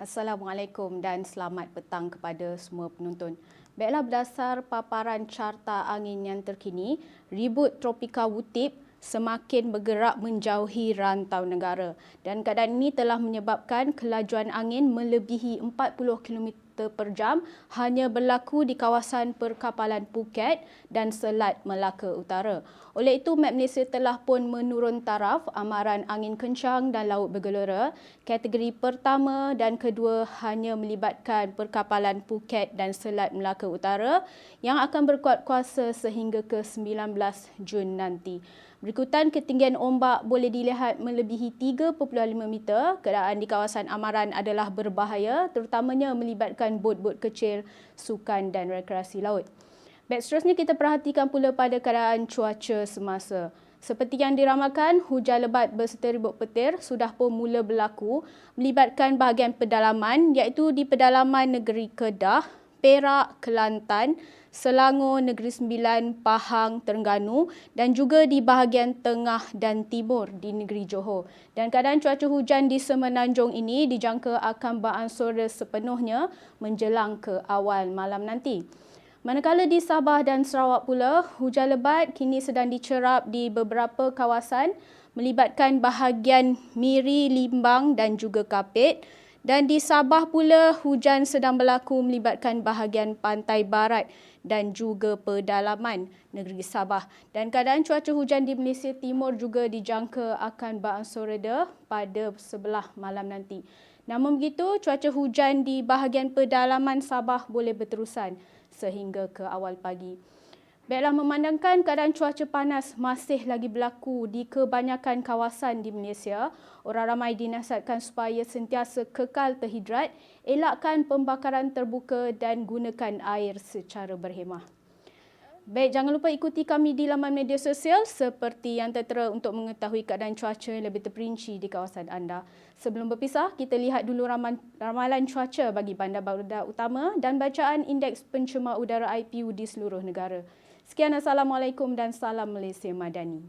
Assalamualaikum dan selamat petang kepada semua penonton. Baiklah berdasar paparan carta angin yang terkini, ribut tropika Wutip semakin bergerak menjauhi rantau negara dan keadaan ini telah menyebabkan kelajuan angin melebihi 40 km per jam hanya berlaku di kawasan perkapalan Phuket dan Selat Melaka Utara. Oleh itu, Map Malaysia telah pun menurun taraf amaran angin kencang dan laut bergelora. Kategori pertama dan kedua hanya melibatkan perkapalan Phuket dan Selat Melaka Utara yang akan berkuat kuasa sehingga ke 19 Jun nanti. Berikutan ketinggian ombak boleh dilihat melebihi 3.5 meter. Keadaan di kawasan amaran adalah berbahaya terutamanya melibatkan bot-bot kecil, sukan dan rekreasi laut. Baik, seterusnya kita perhatikan pula pada keadaan cuaca semasa. Seperti yang diramalkan, hujan lebat berserta ribut petir sudah pun mula berlaku melibatkan bahagian pedalaman iaitu di pedalaman negeri Kedah, Perak, Kelantan, Selangor, Negeri Sembilan, Pahang, Terengganu dan juga di bahagian tengah dan timur di negeri Johor. Dan keadaan cuaca hujan di Semenanjung ini dijangka akan beransur sepenuhnya menjelang ke awal malam nanti. Manakala di Sabah dan Sarawak pula, hujan lebat kini sedang dicerap di beberapa kawasan melibatkan bahagian Miri, Limbang dan juga Kapit. Dan di Sabah pula, hujan sedang berlaku melibatkan bahagian pantai barat dan juga pedalaman negeri Sabah. Dan keadaan cuaca hujan di Malaysia Timur juga dijangka akan beransur reda pada sebelah malam nanti. Namun begitu, cuaca hujan di bahagian pedalaman Sabah boleh berterusan sehingga ke awal pagi. Baiklah memandangkan keadaan cuaca panas masih lagi berlaku di kebanyakan kawasan di Malaysia, orang ramai dinasihatkan supaya sentiasa kekal terhidrat, elakkan pembakaran terbuka dan gunakan air secara berhemah. Baik, jangan lupa ikuti kami di laman media sosial seperti yang tertera untuk mengetahui keadaan cuaca yang lebih terperinci di kawasan anda. Sebelum berpisah, kita lihat dulu ramalan cuaca bagi bandar barudak utama dan bacaan indeks pencemar udara IPU di seluruh negara. Sekian Assalamualaikum dan salam Malaysia Madani.